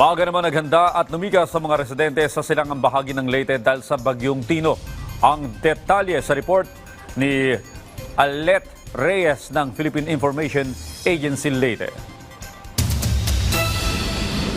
Maaga naman naghanda at lumigas sa mga residente sa silangang bahagi ng Leyte dahil sa bagyong Tino. Ang detalye sa report ni Alet Reyes ng Philippine Information Agency Leyte.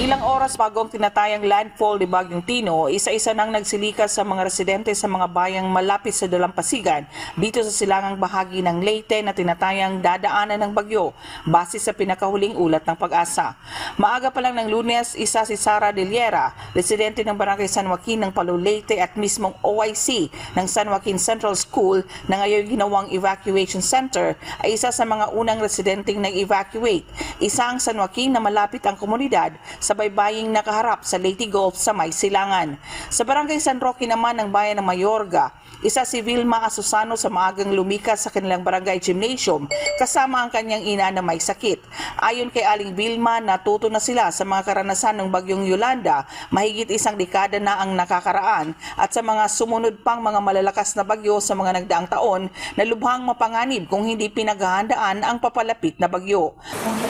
Ilang oras bago ang tinatayang landfall ni Bagyong Tino, isa-isa nang nagsilikas sa mga residente sa mga bayang malapit sa Dalampasigan dito sa silangang bahagi ng Leyte na tinatayang dadaanan ng bagyo base sa pinakahuling ulat ng pag-asa. Maaga pa lang ng lunes, isa si Sara Deliera, residente ng Barangay San Joaquin ng Palo Leyte at mismong OIC ng San Joaquin Central School na ngayon ginawang evacuation center ay isa sa mga unang residenteng nag-evacuate. Isang San Joaquin na malapit ang komunidad sa baybaying nakaharap sa Leyte Gulf sa May Silangan. Sa Barangay San Roque naman ng bayan ng Mayorga, isa si Vilma Asusano sa maagang lumikas sa kanilang barangay gymnasium kasama ang kanyang ina na may sakit. Ayon kay Aling Vilma, natuto na sila sa mga karanasan ng bagyong Yolanda mahigit isang dekada na ang nakakaraan at sa mga sumunod pang mga malalakas na bagyo sa mga nagdaang taon na lubhang mapanganib kung hindi pinaghahandaan ang papalapit na bagyo.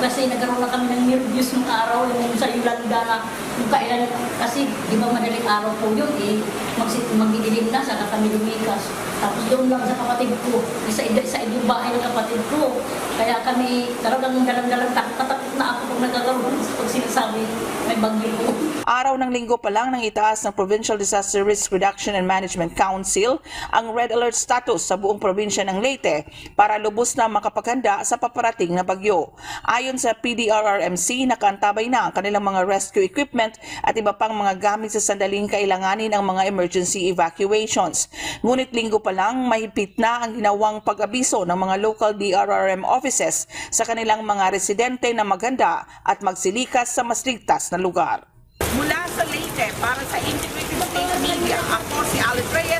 Kasi nagkaroon na kami ng nervyos nung araw, yung sa Yolanda na kung kailan, kasi di ba madaling araw po yun eh, magdidilim na, saka kami lumikas. Tapos doon lang sa kapatid ko, sa, sa yung bahay ng kapatid ko. Kaya kami talagang dalang-dalang takot nagkakaroon pag sinasabi may bagyo. Araw ng linggo pa lang nang itaas ng Provincial Disaster Risk Reduction and Management Council ang red alert status sa buong probinsya ng Leyte para lubos na makapaganda sa paparating na bagyo. Ayon sa PDRRMC, nakaantabay na ang kanilang mga rescue equipment at iba pang mga gamit sa sandaling kailanganin ang mga emergency evacuations. Ngunit linggo pa lang, mahigpit na ang ginawang pag-abiso ng mga local DRRM offices sa kanilang mga residente na maganda at magsilikas sa mas ligtas na lugar. Mula sa Leyte para sa Integrated State Media, ako si Alfredo